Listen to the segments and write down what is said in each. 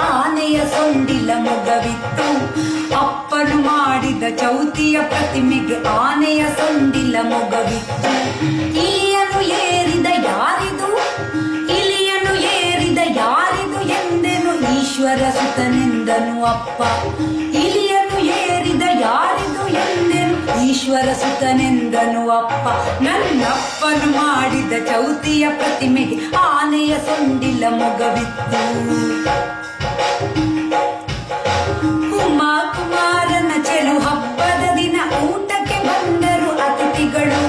ಆನೆಯ ಸೊಂಡಿಲ ಮೊಗವಿತ್ತು. ಅಪ್ಪನು ಮಾಡಿದ ಚೌತಿಯ ಪ್ರತಿಮೆಗೆ ಆನೆಯ ಸೊಂಡಿಲ ಮೊಗವಿತ್ತು. ಇಲಿಯನು ಏರಿದ ಯಾರಿದು? ಇಲಿಯನು ಏರಿದ ಯಾರಿದು ಎಂದೆನು ಈಶ್ವರ ಸುತನೆಂದನು ಅಪ್ಪ. ಇಲಿಯನು ಏರಿದ ಯಾರಿದು ಎಂದೆನು ಈಶ್ವರ ಸುತನೆಂದನು ಅಪ್ಪ. ನನ್ನಪ್ಪನು ಮಾಡಿದ ಚೌತಿಯ ಪ್ರತಿಮೆಗೆ ಆನೆಯ ಸೊಂಡಿಲ ಮೊಗವಿತ್ತು. ಉಮಾ ಕುಮಾರನ ಚೆಲು ಹಬ್ಬದ ದಿನ ಊಟಕ್ಕೆ ಬಂದರು ಅತಿಥಿಗಳು.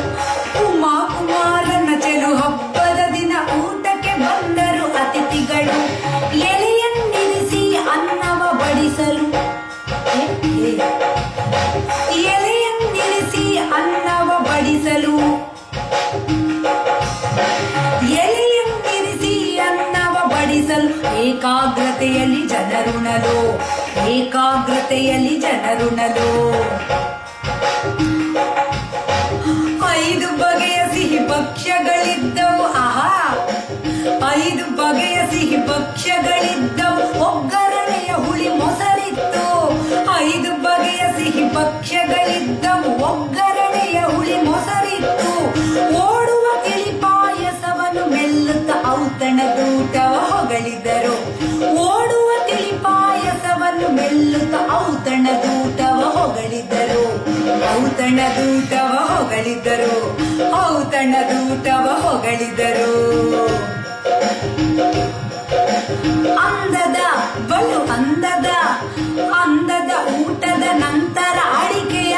ಉಮಾ ಕುಮಾರನ ಚೆಲು ಹಬ್ಬದ ದಿನ ಊಟಕ್ಕೆ ಬಂದರು ಅತಿಥಿಗಳು. ಎಲೆಯನ್ನಿರಿಸಿ ಅನ್ನವ ಬಡಿಸಲು. ಎಲೆಯನ್ನಿರಿಸಿ ಅನ್ನವ ಬಡಿಸಲು. ಬಡಿಸಲು ಏಕಾಗ್ರತೆಯಲ್ಲಿ ಜನರುಣಲು ಏಕಾಗ್ರತೆಯಲ್ಲಿ ಜನರುಣಲು. ಐದು ಬಗೆಯ ಸಿಹಿ ಪಕ್ಷಗಳಿದ್ದವು ಆಹಾ. ಐದು ಬಗೆಯ ಸಿಹಿ ಪಕ್ಷಗಳಿದ್ದವು ಒಗ್ಗರಣೆಯ ಹುಳಿ ಮೊಸರಿತ್ತು. ಐದು ಬಗೆಯ ಸಿಹಿ ಭಕ್ಷ್ಯಗಳಿದ್ದವು ಔತಣದೂಟವ ಹೊಗಳಿದರು ಔತಣದೂಟವ ಹೊಗಳಿದರು ಅಂದದ ಬಲು ಅಂದದ ಅಂದದ ಊಟದ ನಂತರ ಅಡಿಕೆಯ,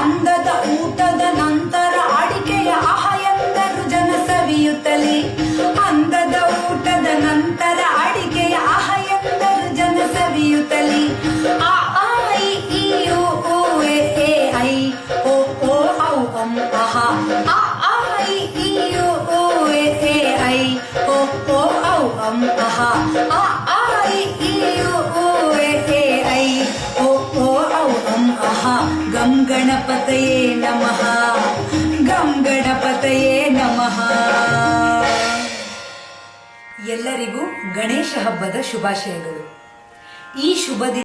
ಅಂದದ ಊಟದ ನಂತರ ಅಡಿಕೆಯ ಅಹ ಎಂದರು ಜನ ಸವಿಯುತ್ತಲೇ. ಅಂದದ ಊಟದ ನಂತರ ಅಡಿಕೆಯ ಅಹ ಎಂದರು ಜನ ಸವಿಯುತ್ತಲೇ. ಗಣಪತಯೇ ನಮಃ. ಗಂ ಗಣಪತಯೇ ನಮಃ. ಎಲ್ಲರಿಗೂ ಗಣೇಶ ಹಬ್ಬದ ಶುಭಾಶಯಗಳು. ಈ ಶುಭ